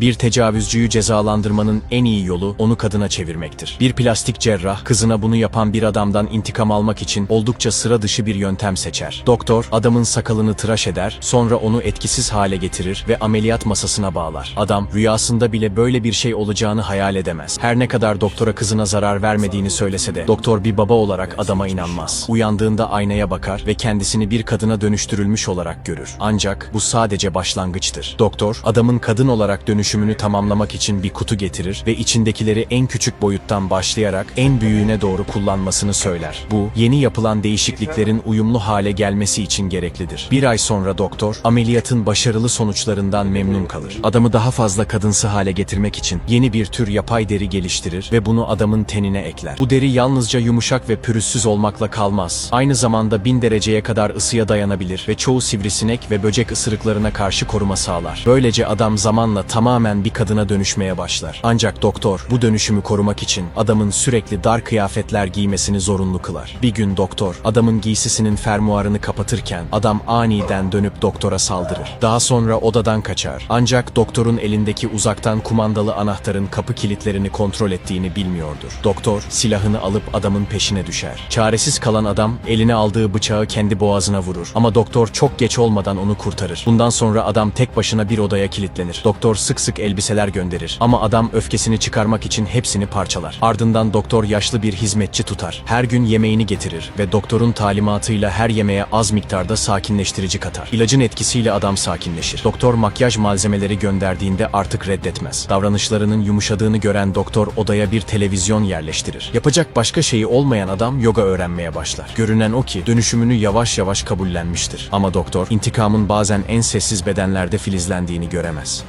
Bir tecavüzcüyü cezalandırmanın en iyi yolu onu kadına çevirmektir. Bir plastik cerrah kızına bunu yapan bir adamdan intikam almak için oldukça sıra dışı bir yöntem seçer. Doktor adamın sakalını tıraş eder, sonra onu etkisiz hale getirir ve ameliyat masasına bağlar. Adam rüyasında bile böyle bir şey olacağını hayal edemez. Her ne kadar doktora kızına zarar vermediğini söylese de doktor bir baba olarak adama inanmaz. Uyandığında aynaya bakar ve kendisini bir kadına dönüştürülmüş olarak görür. Ancak bu sadece başlangıçtır. Doktor adamın kadın olarak dönüşümünü tamamlamak için bir kutu getirir ve içindekileri en küçük boyuttan başlayarak en büyüğüne doğru kullanmasını söyler. Bu yeni yapılan değişikliklerin uyumlu hale gelmesi için gereklidir. Bir ay sonra doktor ameliyatın başarılı sonuçlarından memnun kalır. Adamı daha fazla kadınsı hale getirmek için yeni bir tür yapay deri geliştirir ve bunu adamın tenine ekler. Bu deri yalnızca yumuşak ve pürüzsüz olmakla kalmaz. Aynı zamanda bin dereceye kadar ısıya dayanabilir ve çoğu sivrisinek ve böcek ısırıklarına karşı koruma sağlar. Böylece adam zamanla tamamen bir kadına dönüşmeye başlar. Ancak doktor bu dönüşümü korumak için adamın sürekli dar kıyafetler giymesini zorunlu kılar. Bir gün doktor adamın giysisinin fermuarını kapatırken adam aniden dönüp doktora saldırır. Daha sonra odadan kaçar. Ancak doktorun elindeki uzaktan kumandalı anahtarın kapı kilitlerini kontrol ettiğini bilmiyordur. Doktor silahını alıp adamın peşine düşer. Çaresiz kalan adam eline aldığı bıçağı kendi boğazına vurur. Ama doktor çok geç olmadan onu kurtarır. Bundan sonra adam tek başına bir odaya kilitlenir. Doktor sık sık elbiseler gönderir. Ama adam öfkesini çıkarmak için hepsini parçalar. Ardından doktor yaşlı bir hizmetçi tutar. Her gün yemeğini getirir ve doktorun talimatıyla her yemeğe az miktarda sakinleştirici katar. İlacın etkisiyle adam sakinleşir. Doktor makyaj malzemeleri gönderdiğinde artık reddetmez. Davranışlarının yumuşadığını gören doktor odaya bir televizyon yerleştirir. Yapacak başka şeyi olmayan adam yoga öğrenmeye başlar. Görünen o ki dönüşümünü yavaş yavaş kabullenmiştir. Ama doktor intikamın bazen en sessiz bedenlerde filizlendiğini göremez.